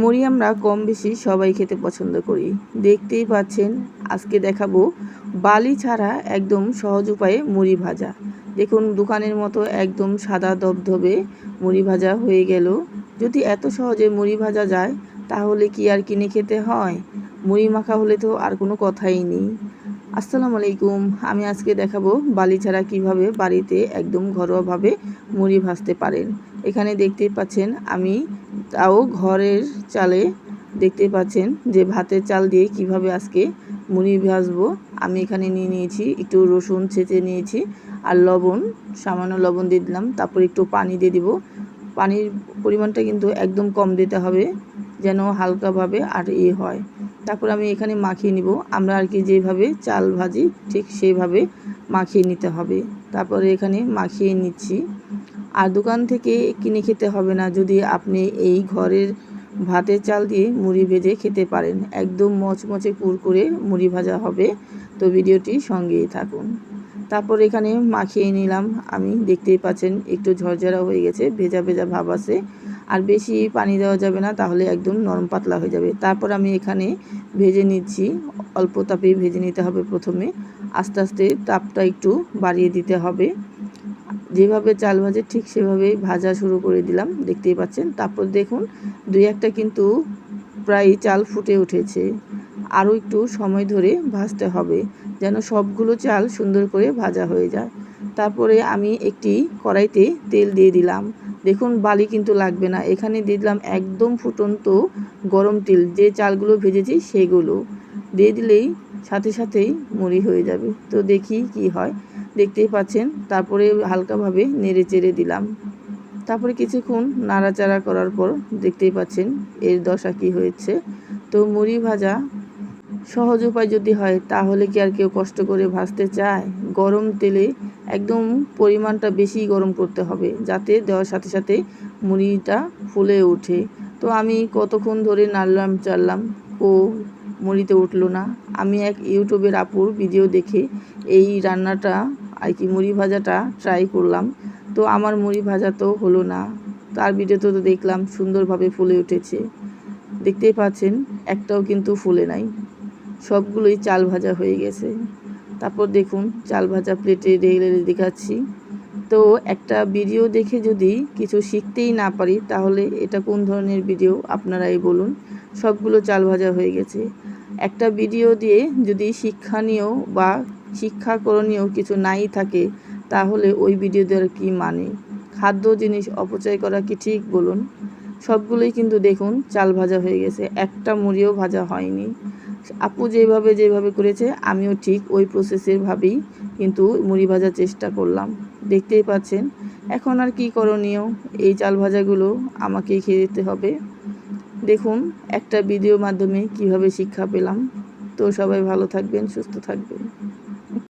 মুড়ি আমরা কম বেশি সবাই খেতে পছন্দ করি। দেখতেই পাচ্ছেন, আজকে দেখাবো বালি ছাড়া একদম সহজ উপায়ে মুড়ি ভাজা। দেখুন, দোকানের মতো একদম সাদা ধবধবে মুড়ি ভাজা হয়ে গেল। যদি এত সহজে মুড়ি ভাজা যায়, তাহলে কি আর কিনে খেতে হয়? মুড়ি মাখা হলে তো আর কোনো কথাই নেই। আসসালামু আলাইকুম, আমি আজকে দেখাবো বালি ছাড়া কীভাবে বাড়িতে একদম ঘরোয়াভাবে মুড়ি ভাজতে পারেন। এখানে দেখতেই পাচ্ছেন, আমি তাও ঘরের চালে দেখতে পাচ্ছেন যে ভাতের চাল দিয়ে কীভাবে আজকে মুড়ি ভাজবো। আমি এখানে নিয়ে নিয়েছি, একটু রসুন ছেঁচে নিয়েছি আর লবণ, সামান্য লবণ দিয়ে দিলাম। তারপর একটু পানি দিয়ে দিব। পানির পরিমাণটা কিন্তু একদম কম দিতে হবে যেন হালকাভাবে আর এ হয়। তারপর আমি এখানে মাখিয়ে নিব। আমরা আর কি যেভাবে চাল ভাজি ঠিক সেইভাবে মাখিয়ে নিতে হবে। তারপরে এখানে মাখিয়ে নিচ্ছি। আর দোকান থেকে কিনে খেতে হবে না যদি আপনি এই ঘরের ভাতের চাল দিয়ে মুড়ি ভেজে খেতে পারেন। একদম মচমচে কুরকুরে মুড়ি ভাজা হবে। তো ভিডিওটি সঙ্গেই থাকুন। তারপর এখানে মাখিয়ে নিলাম। আমি দেখতেই পাচ্ছেন একটু ঝরঝরা হয়ে গেছে, ভেজা ভেজা ভাব আছে। আর বেশি পানি দেওয়া যাবে না, তাহলে একদম নরম পাতলা হয়ে যাবে। তারপর আমি এখানে ভেজে নিচ্ছি। অল্প তাপে ভেজে নিতে হবে প্রথমে। আস্তে আস্তে তাপটা একটু বাড়িয়ে দিতে হবে। যেভাবে চাল ভাজে ঠিক সেভাবেই ভাজা শুরু করে দিলাম, দেখতেই পাচ্ছেন। তারপর দেখুন, দুই একটা কিন্তু প্রায় চাল ফুটে উঠেছে। আরও একটু সময় ধরে ভাজতে হবে, যেন সবগুলো চাল সুন্দর করে ভাজা হয়ে যায়। তারপরে আমি একটি কড়াইতে তেল দিয়ে দিলাম। দেখুন, বালি কিন্তু লাগবে না। এখানে দিয়ে দিলাম একদম ফুটন্ত গরম তেল, যে চালগুলো ভেজেছি সেগুলো। দিয়ে দিলেই সাথে সাথেই মুড়ি হয়ে যাবে। তো দেখি কি হয়। দেখতেই পাচ্ছেন। তারপরে হালকাভাবে নেড়ে চেড়ে দিলাম। তারপরে কিছুক্ষণ নাড়াচাড়া করার পর দেখতেই পাচ্ছেন এর দশা কি হয়েছে। তো মুড়ি ভাজা সহজ উপায় যদি হয়, তাহলে কি আর কেউ কষ্ট করে ভাজতে চায়? গরম তেলে একদম পরিমাণটা বেশি গরম করতে হবে, যাতে দেওয়ার সাথে সাথে মুড়িটা ফুলে ওঠে। তো আমি কতক্ষণ ধরে নাড়লাম, চাড়লাম, ও মুড়িতে উঠল না। আমি এক ইউটিউবের আপুর ভিডিও দেখে এই রান্নাটা আর কি মুড়ি ভাজাটা ট্রাই করলাম। তো আমার মুড়ি ভাজা তো হলো না। তার ভিডিওতে তো দেখলাম, সুন্দরভাবে ফুলে উঠেছে। দেখতেই পাচ্ছেন, একটাও কিন্তু ফুলে নাই। সবগুলোই চাল ভাজা হয়ে গেছে। তারপর দেখুন, চাল ভাজা প্লেটে রেলে দেখাচ্ছি। তো একটা ভিডিও দেখে যদি কিছু শিখতেই না পারি, তাহলে এটা কোন ধরনের ভিডিও আপনারাই বলুন। সবগুলো চাল ভাজা হয়ে গেছে। একটা ভিডিও দিয়ে যদি শিক্ষণীয় বা শিক্ষাকরণীয় কিছু নাই থাকে, তাহলে ওই ভিডিও দেওয়ার কী মানে? খাদ্য জিনিস অপচয় করা কি ঠিক বলুন? সবগুলোই কিন্তু দেখুন, চাল ভাজা হয়ে গেছে, একটা মুড়িও ভাজা হয়নি। আপু যেভাবে যেভাবে করেছে, আমিও ঠিক ওই প্রসেসের ভাবেই কিন্তু মুড়ি ভাজার চেষ্টা করলাম। দেখতেই পাচ্ছেন, এখন আর কি করণীয়? এই চাল ভাজাগুলো আমাকেই খেয়ে দিতে হবে। দেখুন একটা ভিডিও মাধ্যমে কীভাবে শিক্ষা পেলাম। তো সবাই ভালো থাকবেন সুস্থ থাকবেন।